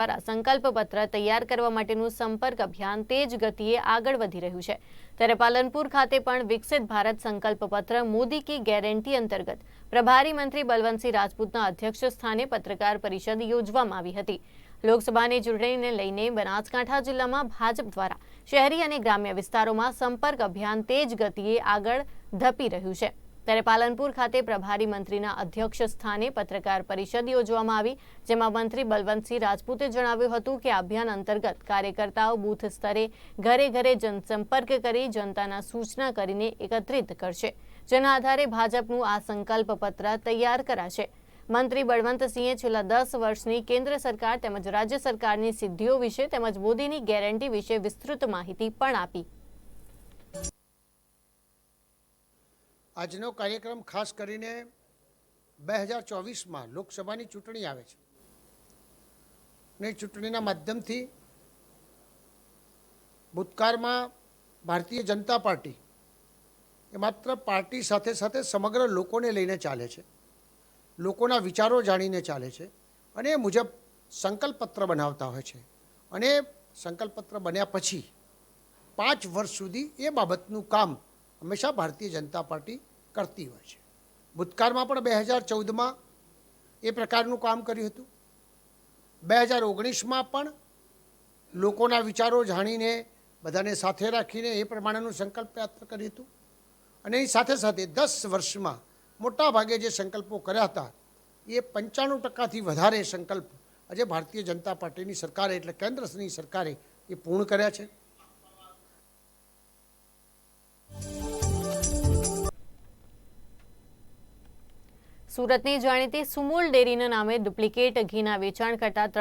દ્વારા સંકલ્પપત્ર તૈયાર કરવા માટેનું સંપર્ક અભિયાન તેજ ગતિએ આગળ વધી રહ્યું છે. ત્યારે પાલનપુર ખાતે પણ વિકસિત ભારત સંકલ્પપત્ર મોદી કી ગેરંટી અંતર્ગત પ્રભારી મંત્રી બલવંતસિંહ રાજપૂતના અધ્યક્ષ સ્થાને પત્રકાર પરિષદ યોજવામાં આવી હતી. લોકસભાની ચૂંટણીને લઈને બનાસકાંઠા જિલ્લામાં ભાજપ દ્વારા શહેરી અને ગ્રામ્ય વિસ્તારોમાં સંપર્ક અભિયાન તેજ ગતિએ આગળ ધપી રહ્યું છે. ત્યારે પાલનપુર ખાતે પ્રભારી મંત્રીના અધ્યક્ષ સ્થાને પત્રકાર પરિષદ યોજવામાં આવી, જેમાં મંત્રી બલવંતસિંહ રાજપૂતે જણાવ્યું હતું કે અભિયાન અંતર્ગત કાર્યકર્તાઓ બૂથ સ્તરે ઘરે ઘરે જનસંપર્ક કરી જનતાના સૂચના કરીને એકત્રિત કરશે, જેના આધારે ભાજપનું આ સંકલ્પ પત્ર તૈયાર કરાશે. મંત્રી બળવંતસિંહે છેલ્લા દસ વર્ષની કેન્દ્ર સરકાર તેમજ રાજ્ય સરકારની સિદ્ધિઓ વિશે તેમજ મોદીની ગેરંટી વિશે વિસ્તૃત માહિતી પણ આપી. આજનો કાર્યક્રમ ખાસ કરીને બે હજાર ચોવીસમાં લોકસભાની ચૂંટણી આવે છે. ને ચૂંટણીના માધ્યમથી ભૂતકાળમાં ભારતીય જનતા પાર્ટી એ માત્ર પાર્ટી સાથે સાથે સમગ્ર લોકોને લઈને ચાલે છે. લોકોના વિચારો જાણીને ચાલે છે અને એ મુજબ સંકલ્પપત્ર બનાવતા હોય છે. અને સંકલ્પપત્ર બન્યા પછી પાંચ વર્ષ સુધી એ બાબતનું કામ હંમેશા ભારતીય જનતા પાર્ટી કરતી હોય છે. ભૂતકાળમાં પણ બે હજાર ચૌદમાં એ પ્રકારનું કામ કર્યું હતું. બે હજાર ઓગણીસમાં પણ લોકોના વિચારો જાણીને બધાને સાથે રાખીને એ પ્રમાણેનું સંકલ્પ યાત્રા કર્યું હતું. અને એની સાથે સાથે દસ વર્ષમાં મોટા ભાગે જે સંકલ્પો કર્યા હતા, એ પંચાણું ટકાથી વધારે સંકલ્પ આજે ભારતીય જનતા પાર્ટીની સરકારે એટલે કેન્દ્રની સરકારે એ પૂર્ણ કર્યા છે. સુરતની જાણીતી સુમૂલ ડેરીના નામે ડુપ્લિકેટ ઘીના વેચાણ કરતા